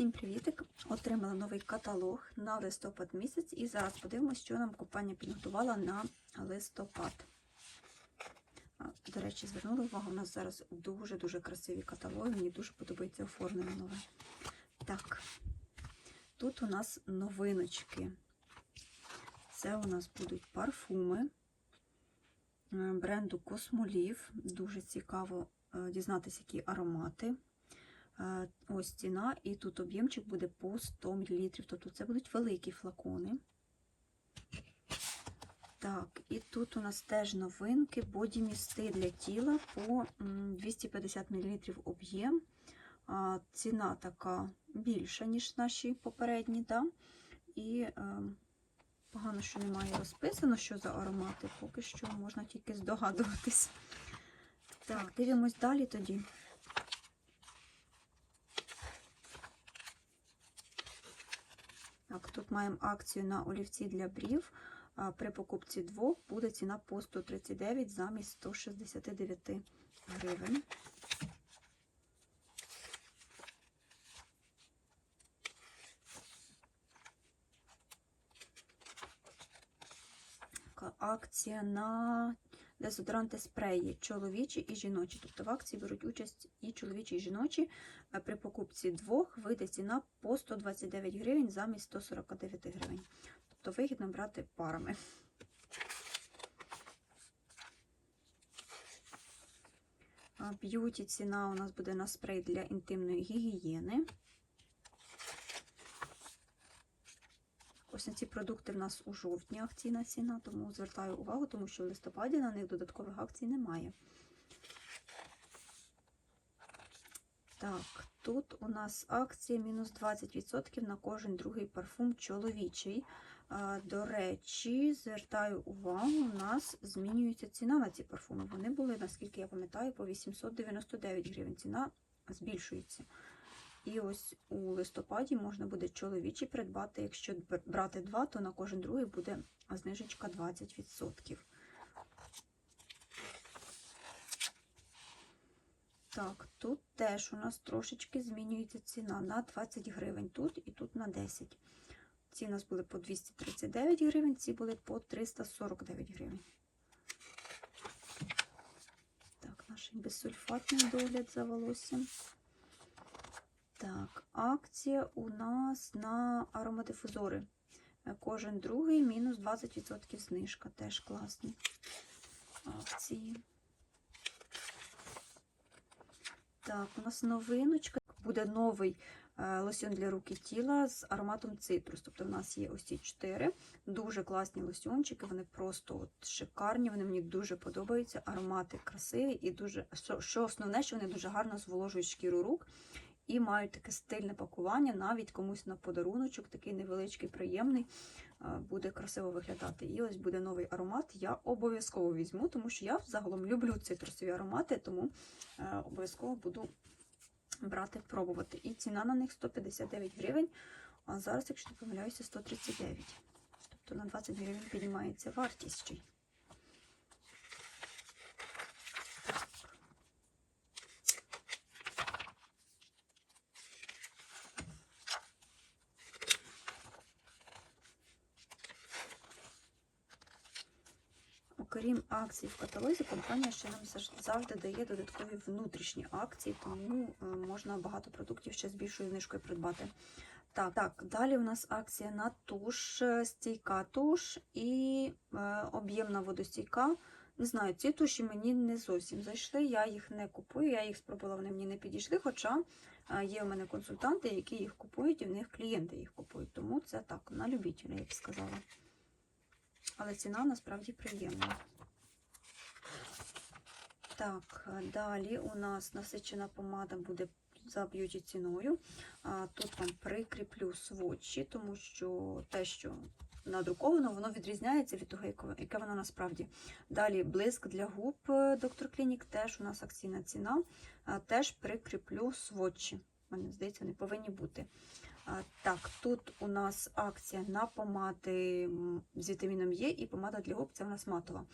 Всім привітик! Отримала новий каталог на листопад місяць і зараз подивимося, що нам компанія підготувала на листопад. До речі, звернули увагу, у нас зараз дуже-дуже красиві каталоги, мені дуже подобається оформлення нове. Так, тут у нас новиночки. Це у нас будуть парфуми е, бренду Космолів. Дуже цікаво е, дізнатися, які аромати. Е, Ось ціна, і тут об'ємчик буде по 100 мл. Тобто це будуть великі флакони. Так, і тут у нас теж новинки, бодімісти для тіла по 250 мл об'єм. Ціна така більша, ніж наші попередні. Да? І е, погано, що немає розписано, що за аромати, поки що можна тільки здогадуватись. Так, дивимось далі тоді. Так, тут маємо акцію на олівці для брів. При покупці двох буде ціна по 139 замість 169 гривень. Акція на дезодоранти спреї чоловічі і жіночі. Тобто в акції беруть участь і чоловічі, і жіночі. При покупці двох вийде ціна по 129 гривень замість 149 гривень. Тобто вигідно брати парами. Б'юті ціна у нас буде на спрей для інтимної гігієни. Ось на ці продукти в нас у жовтні акційна ціна, тому звертаю увагу, тому що в листопаді на них додаткових акцій немає. Так, тут у нас акція мінус 20% на кожен другий парфум чоловічий. До речі, звертаю увагу, у нас змінюється ціна на ці парфуми. Вони були, наскільки я пам'ятаю, по 899 гривень. Ціна збільшується. І ось у листопаді можна буде чоловічі придбати. Якщо брати два, то на кожен другий буде знижечка 20%. Так, тут теж у нас трошечки змінюється ціна на 20 гривень тут і тут на 10. Ці у нас були по 239 гривень, ці були по 349 гривень. Так, наш безсульфатний догляд за волоссям. Так, акція у нас на аромадифузори. Кожен другий мінус 20% знижка. Теж класні акції. Так, у нас новиночка. Буде новий е, лосьон для рук і тіла з ароматом цитрус. Тобто, в нас є ось ці чотири дуже класні лосьончики, вони просто от шикарні, вони мені дуже подобаються. Аромати красиві і дуже, що основне, що вони дуже гарно зволожують шкіру рук і мають таке стильне пакування, навіть комусь на подаруночок, такий невеличкий, приємний, е, буде красиво виглядати. І ось буде новий аромат. Я обов'язково візьму, тому що я загалом люблю цитрусові аромати, тому е, обов'язково буду брати, пробувати. І ціна на них 159 гривень. А зараз, якщо не помиляюся, 139. Тобто на 20 гривень піднімається вартість Окрім акцій в каталозі, компанія ще нам завжди дає додаткові внутрішні акції, тому е, можна багато продуктів ще з більшою знижкою придбати. Так, так, далі у нас акція на туш, е, стійка туш і е, об'ємна водостійка. Не знаю, ці туші мені не зовсім зайшли, я їх не купую, я їх спробувала, вони мені не підійшли, хоча е, є у мене консультанти, які їх купують, і в них клієнти їх купують. Тому це так, на любителя, я б сказала. Але ціна насправді приємна. Так, далі у нас насичена помада буде за б'юті ціною. Тут вам прикріплю сводчі, тому що те, що надруковано, воно відрізняється від того, яке- воно насправді. Далі блиск для губ доктор Клінік, теж у нас акційна ціна. Теж прикріплю сводчі. Мені здається, вони повинні бути. Так, тут у нас акція на помади з вітаміном Е і помада для губ це у нас матова.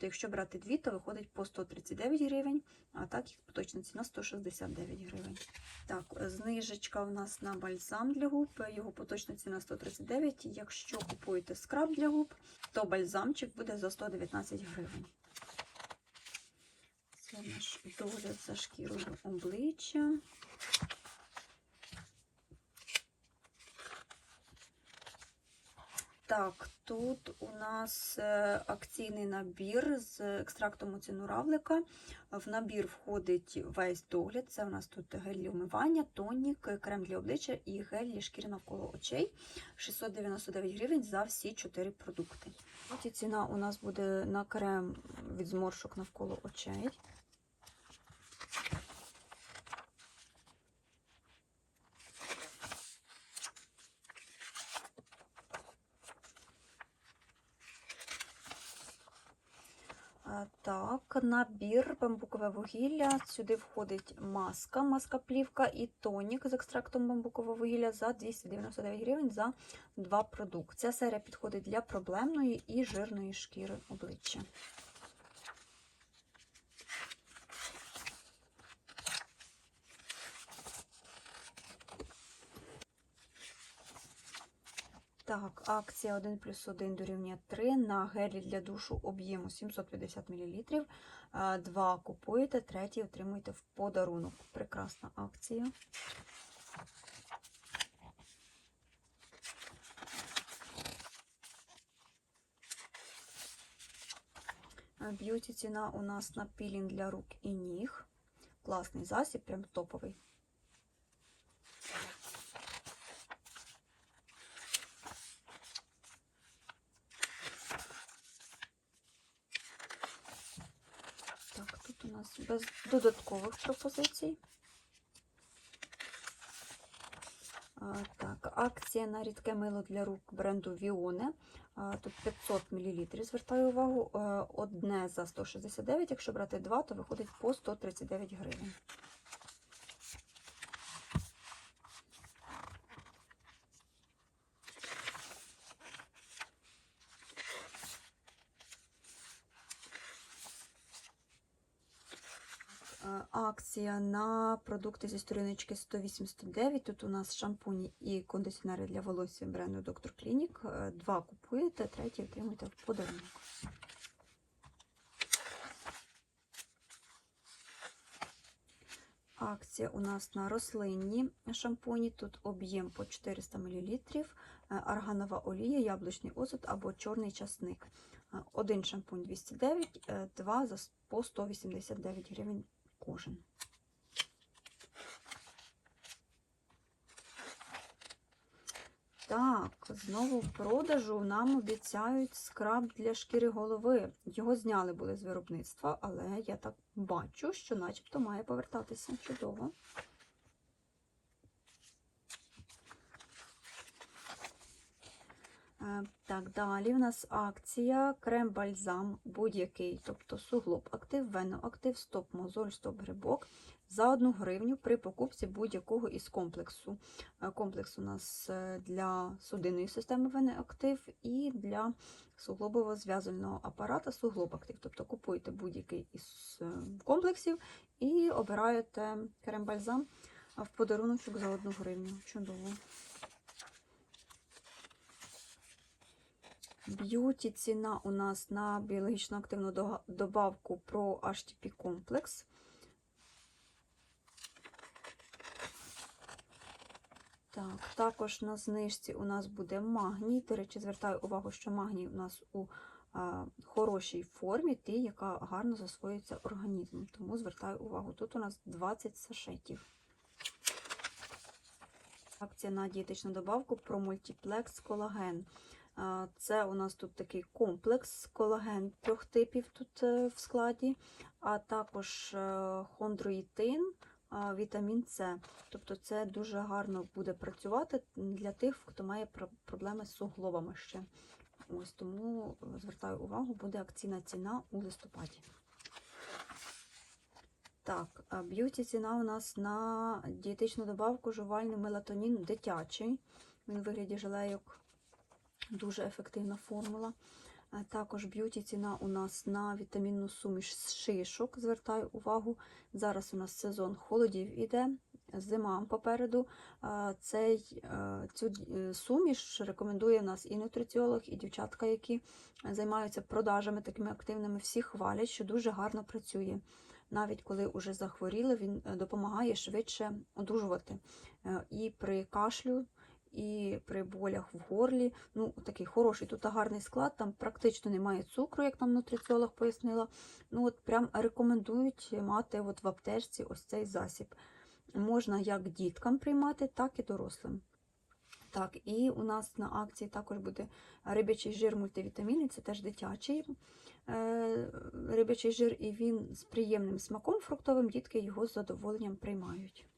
То якщо брати дві, то виходить по 139 гривень, а так їх поточна ціна 169 гривень. Так, е, знижечка у нас на бальзам для губ, його поточна ціна 139. Якщо купуєте скраб для губ, то бальзамчик буде за 119 гривень. Це наш догляд за шкірою обличчя. Так, тут у нас е, акційний набір з екстрактом оціну равлика. В набір входить весь догляд. Це у нас тут гель для умивання, тонік, крем для обличчя і гель для шкіри навколо очей. 699 гривень за всі 4 продукти. Ціна у нас буде на крем від зморшок навколо очей. Так, набір бамбукове вугілля. Сюди входить маска, маска-плівка і тонік з екстрактом бамбукового вугілля за 299 гривень за два продукти. Ця серія підходить для проблемної і жирної шкіри обличчя. Так, акція 1 плюс 1 дорівнює 3 на гелі для душу об'єму 750 мл. Два купуєте, третій отримуєте в подарунок. Прекрасна акція. Б'юті ціна у нас на пілінг для рук і ніг. Класний засіб, прям топовий. Так, тут у нас без додаткових пропозицій. Так, акція на рідке мило для рук бренду Віоне. Тут 500 мл. Звертаю увагу, е, одне за 169. Якщо брати два, то виходить по 139 гривень. Акція на продукти зі сторіночки 189. Тут у нас шампуні і кондиціонери для волосся бренду Dr. Clinic. Е, Два купуєте, третій отримуєте в подарунок. Акція у нас на рослинні шампуні. Тут об'єм по 400 мл, арганова олія, яблучний оцет або чорний часник. Е, Один шампунь 209, е, два по 189 гривень кожен. Так, знову в продажу нам обіцяють скраб для шкіри голови. Його зняли були з виробництва, але я так бачу, що начебто має повертатися. Чудово. Так, далі в нас акція крем-бальзам будь-який, тобто суглоб актив, веноактив, стоп-мозоль, стоп-грибок за 1 гривню при покупці будь-якого із комплексу. Е, Комплекс у нас е, для судинної системи веноактив і для суглобово зв'язального апарата суглоб актив. Тобто купуєте будь-який із е, комплексів і обираєте крем-бальзам в подарунок за 1 гривню. Чудово. Б'юті ціна у нас на біологічно активну добавку про HTP комплекс. Так, також на знижці у нас буде магній. До речі, звертаю увагу, що магній у нас у а, хорошій формі, тій, яка гарно засвоюється організмом. Тому звертаю увагу. Тут у нас 20 сашетів. Акція на дієтичну добавку про мультиплекс колаген. Це у нас тут такий комплекс колаген трьох типів тут е, в складі, а також е, хондроїтин, вітамін С. Тобто це дуже гарно буде працювати для тих, хто має проблеми з суглобами ще. Ось тому е, звертаю увагу, буде акційна ціна у листопаді. Так, б'юті ціна у нас на дієтичну добавку жувальний мелатонін дитячий. Він у вигляді желейок. Дуже ефективна формула. Також б'юті ціна у нас на вітамінну суміш з шишок. Звертаю увагу. Зараз у нас сезон холодів іде, зима попереду. Цей, цю е, суміш рекомендує нас і нутриціолог, і дівчатка, які займаються продажами такими активними. Всі хвалять, що дуже гарно працює. Навіть коли вже захворіли, він е, допомагає швидше одужувати. Е, І при кашлю, і при болях в горлі. Ну, такий хороший тут гарний склад, там практично немає цукру, як нам нутриціолог пояснила. Ну, от прям рекомендують мати от в аптечці ось цей засіб. Можна як діткам приймати, так і дорослим. Так, і у нас на акції також буде рибячий жир мультивітаміни, це теж дитячий е, рибячий жир, і він з приємним смаком фруктовим, дітки його з задоволенням приймають.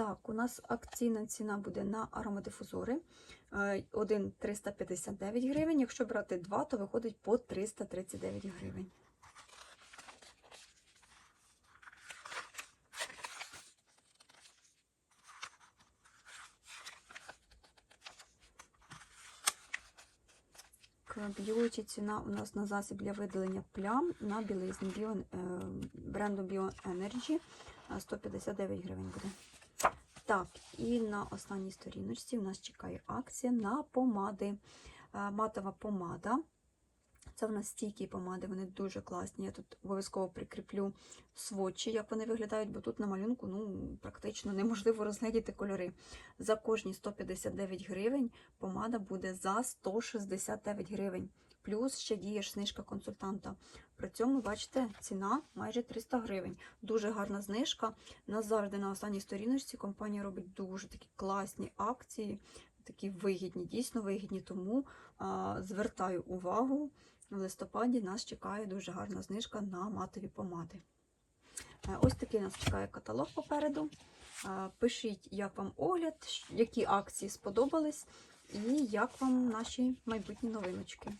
Так, у нас акційна ціна буде на аромадифузори. Е, Один 359 гривень. Якщо брати два, то виходить по 339 гривень. Б'юті ціна у нас на засіб для видалення плям на білизні е, бренду BioEnergy е, 159 гривень буде. Так, і на останній сторіночці у нас чекає акція на помади. Е, Матова помада. Це в нас стійкі помади, вони дуже класні. Я тут обов'язково прикріплю сводчі, як вони виглядають, бо тут на малюнку ну, практично неможливо розглядіти кольори. За кожні 159 гривень помада буде за 169 гривень. Плюс ще діє знижка консультанта. При цьому, бачите, ціна майже 300 гривень. Дуже гарна знижка. Назавжди на останній сторіночці компанія робить дуже такі класні акції, такі вигідні, дійсно вигідні. Тому а, звертаю увагу. В листопаді нас чекає дуже гарна знижка на матові помади. Е, Ось такий нас чекає каталог попереду. Е, Пишіть, як вам огляд, які акції сподобались, і як вам наші майбутні новиночки.